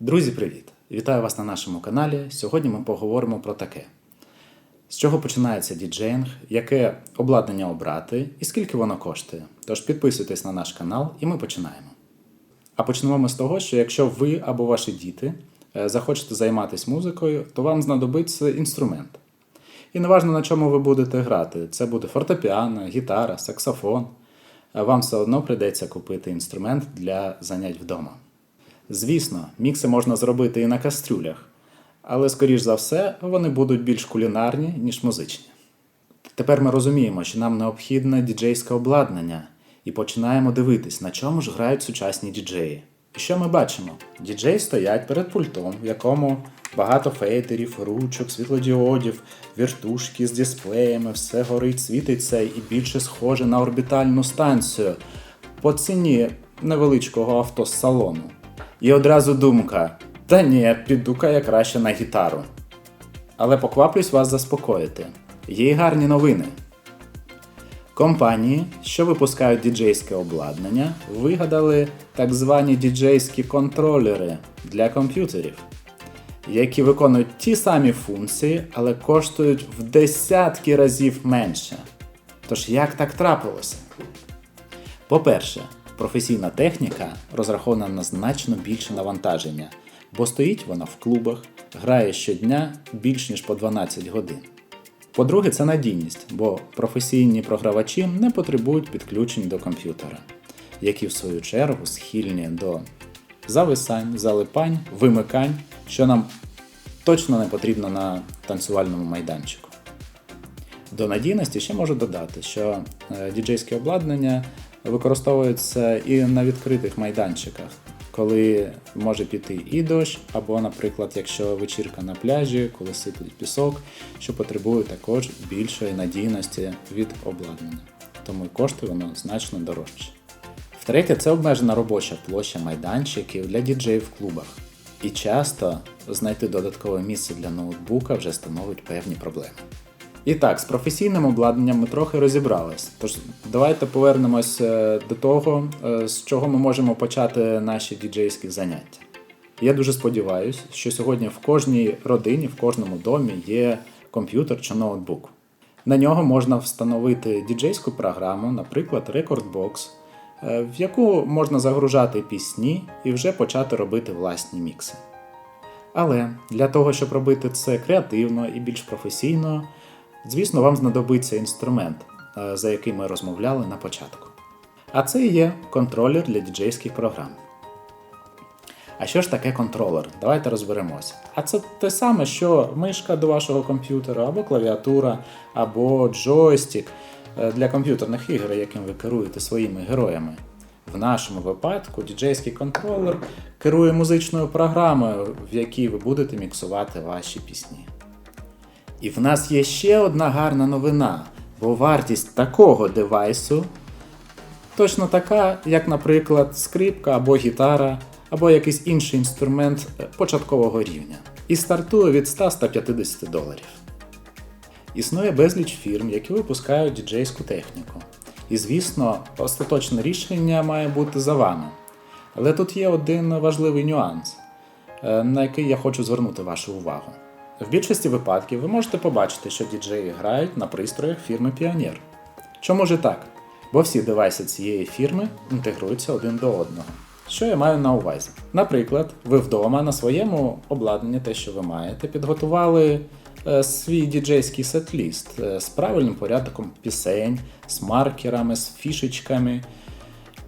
Друзі, привіт! Вітаю вас на нашому каналі. Сьогодні ми поговоримо про таке: з чого починається діджеїнг, яке обладнання обрати і скільки воно коштує. Тож підписуйтесь на наш канал і ми починаємо. А почнемо ми з того, що якщо ви або ваші діти е, захочете займатися музикою, то вам знадобиться інструмент. І неважно на чому ви будете грати, це буде фортепіано, гітара, саксофон. е, Вам все одно прийдеться купити інструмент для занять вдома. Звісно, мікси можна зробити і на кастрюлях, але, скоріш за все, вони будуть більш кулінарні, ніж музичні. Тепер ми розуміємо, що нам необхідне діджейське обладнання, і починаємо дивитись, на чому ж грають сучасні діджеї. І що ми бачимо? Діджеї стоять перед пультом, в якому багато фейтерів, ручок, світлодіодів, віртушки з дисплеями, все горить, світиться і більше схоже на орбітальну станцію по ціні невеличкого авто з салону. І одразу думка: та ні, піду-ка я краще на гітару. Але покваплюсь вас заспокоїти. Є й гарні новини. Компанії, що випускають діджейське обладнання, вигадали так звані діджейські контролери для комп'ютерів, які виконують ті самі функції, але коштують в десятки разів менше. Тож як так трапилося? По-перше, професійна техніка розрахована на значно більше навантаження, бо стоїть вона в клубах, грає щодня більш ніж по 12 годин. По-друге, це надійність, бо професійні програвачі не потребують підключень до комп'ютера, які в свою чергу схильні до зависань, залипань, вимикань, що нам точно не потрібно на танцювальному майданчику. До надійності ще можу додати, що е, діджейське обладнання використовується і на відкритих майданчиках, коли може піти і дощ, або, наприклад, якщо вечірка на пляжі, коли сиплить пісок, що потребує також більшої надійності від обладнання. Тому і коштує воно значно дорожче. Втретє, це обмежена робоча площа майданчиків для діджеїв в клубах. І часто знайти додаткове місце для ноутбука вже становить певні проблеми. І так, з професійним обладнанням ми трохи розібрались. Тож давайте повернемось е, до того, е, з чого ми можемо почати наші діджейські заняття. Я дуже сподіваюся, що сьогодні в кожній родині, в кожному домі є комп'ютер чи ноутбук. На нього можна встановити діджейську програму, наприклад, Recordbox, е, в яку можна загружати пісні і вже почати робити власні мікси. Але для того, щоб робити це креативно і більш професійно, звісно, вам знадобиться інструмент, е, за який ми розмовляли на початку. А це є контролер для діджейських програм. А що ж таке контролер? Давайте розберемося. А це те саме, що мишка до вашого комп'ютера, або клавіатура, або джойстик е, для комп'ютерних ігор, яким ви керуєте своїми героями. В нашому випадку діджейський контролер керує музичною програмою, в якій ви будете міксувати ваші пісні. І в нас є ще одна гарна новина, бо вартість такого девайсу точно така, як, наприклад, скрипка або гітара, або якийсь інший інструмент е, початкового рівня. І стартує від 100-150 доларів. Існує безліч фірм, які випускають діджейську техніку. І, звісно, остаточне рішення має бути за вами. Але тут є один важливий нюанс, е, на який я хочу звернути вашу увагу. В більшості випадків ви можете побачити, що діджеї грають на пристроях фірми Pioneer. Чому ж так? Бо всі девайси цієї фірми інтегруються один до одного. Що я маю на увазі? Наприклад, ви вдома на своєму обладнанні, те, що ви маєте, підготували е, свій діджейський сет-ліст е, з правильним порядком пісень, з маркерами, з фішечками.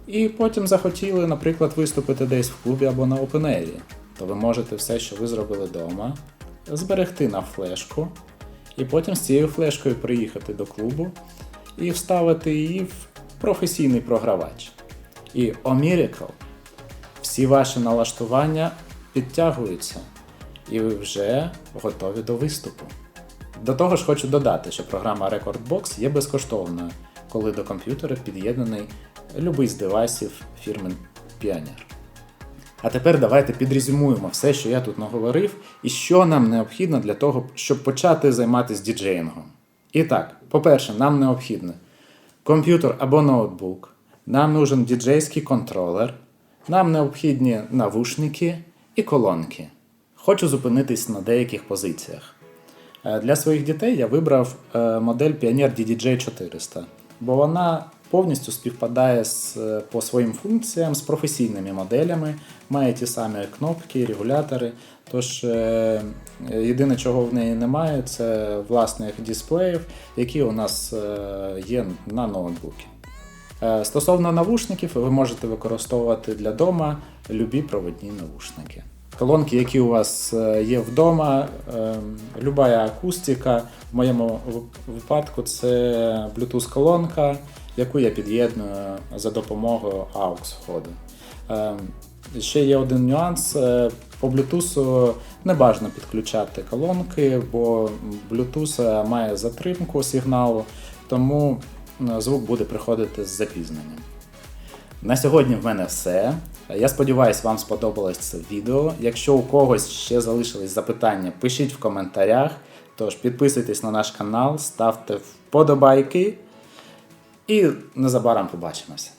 І потім захотіли, наприклад, виступити десь в клубі або на опенері. То ви можете все, що ви зробили вдома, зберегти на флешку, і потім з цією флешкою приїхати до клубу і вставити її в професійний програвач. І о miracle, всі ваші налаштування підтягуються, і ви вже готові до виступу. До того ж, хочу додати, що програма Recordbox є безкоштовною, коли до комп'ютера під'єднаний любий з девайсів фірми Pioneer. А тепер давайте підрезюмуємо все, що я тут наговорив, і що нам необхідно для того, щоб почати займатися діджеїнгом. І так, по-перше, нам необхідно комп'ютер або ноутбук, нам нужен діджейський контролер, нам необхідні навушники і колонки. Хочу зупинитись на деяких позиціях. Е, Для своїх дітей я вибрав е, модель Pioneer DDJ 400, бо вона повністю співпадає з, е, по своїм функціям з професійними моделями, має ті самі кнопки, регулятори. Тож е, єдине, чого в неї немає, це власних дисплеїв, які у нас е, є на ноутбуці. Стосовно навушників, ви можете використовувати для дома любі проводні навушники. Колонки, які у вас є вдома, е, люба акустика. В моєму випадку це Bluetooth-колонка, яку я під'єдную за допомогою AUX входу. Е, Ще є один нюанс. е, По Bluetooth не бажано підключати колонки, бо Bluetooth має затримку сигналу, тому е, звук буде приходити з запізненням. На сьогодні в мене все. Я сподіваюся, вам сподобалось це відео. Якщо у когось ще залишились запитання, пишіть в коментарях. Тож підписуйтесь на наш канал, ставте вподобайки і незабаром побачимося.